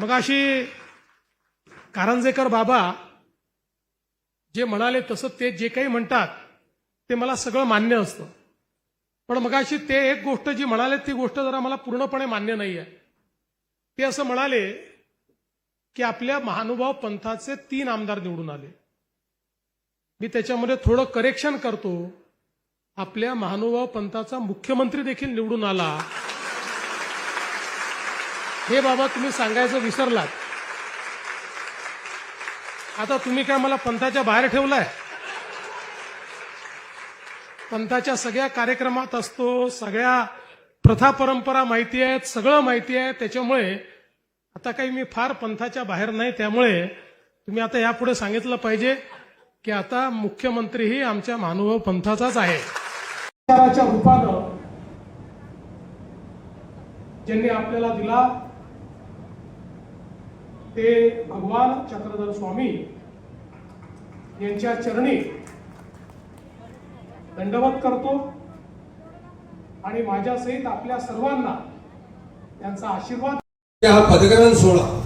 मग अशी कारंजेकर बाबा जे म्हणाले तसं ते जे काही म्हणतात ते मला सगळं मान्य असतं. पण मगाशी ते एक गोष्ट जी म्हणाले ती गोष्ट जरा मला पूर्णपणे मान्य नाही आहे ते असं म्हणाले की आपल्या महानुभाव पंथाचे तीन आमदार निवडून आले. मी त्याच्यामध्ये थोडं करेक्शन करतो. आपल्या महानुभाव पंथाचा मुख्यमंत्री देखील निवडून आला. हे बाबा तुम्ही सांगायचं विसरलात. आता तुम्ही काय मला पंथाच्या बाहेर ठेवलाय? पंथाच्या सगळ्या कार्यक्रमात असतो सगळ्या प्रथा परंपरा माहिती आहेत सगळं माहिती आहे. त्याच्यामुळे आता काही मी फार पंथाच्या बाहेर नाही त्यामुळे तुम्ही आता यापुढे सांगितलं पाहिजे की आता मुख्यमंत्रीही आमच्या महानुभाव पंथाचाच आहे. रूपानं ज्यांनी आपल्याला दिला ते भगवान चक्रधर स्वामी यांच्या चरणी दंडवत करतो आणि माझ्यासहित आपल्या सर्वांना त्यांचा आशीर्वाद हा पदग्रहण सोहळा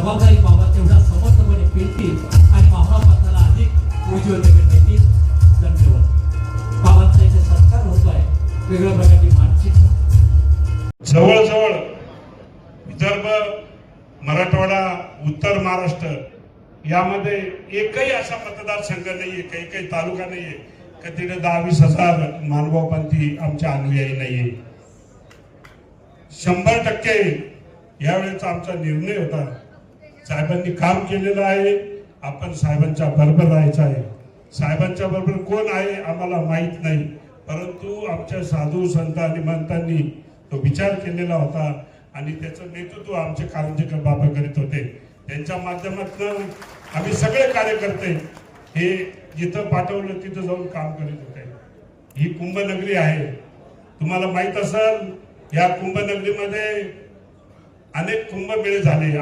जबाबदारी बाबा तेवढा समर्थपणे पेटतील आणि महापथाला अधिक उज्ज्वल नेतील धन्यवाद. बाबांचा इथे सत्कार होतोय. वेगळ्या प्रकारची मानसिक जवळजवळ विदर्भ मराठवाडा उत्तर महाराष्ट्र यामध्ये एकही असा मतदारसंघ नाहीये काही काही तालुका नाहीये का तिथे दहा वीस हजार मानवापंथी आमच्या अनुयायी नाहीये. शंभर टक्के यावेळेचा आमचा निर्णय होता. साहेबांनी काम केलेलं आहे. आपण साहेबांच्या बरोबर राहायचं आहे. साहेबांच्या बरोबर कोण आहे आम्हाला माहीत नाही. परंतु आमच्या साधू संत आणि महंतांनी तो विचार केलेला होता आणि त्याचं नेतृत्व आमचे कारंजेकर बाबा करीत होते. त्यांच्या माध्यमातून आम्ही सगळे कार्यकर्ते हे जिथं पाठवलं तिथं जाऊन काम करीत होते. ही कुंभनगरी आहे. तुम्हाला माहीत असेल या कुंभनगरीमध्ये अनेक कुंभमेळे झाले.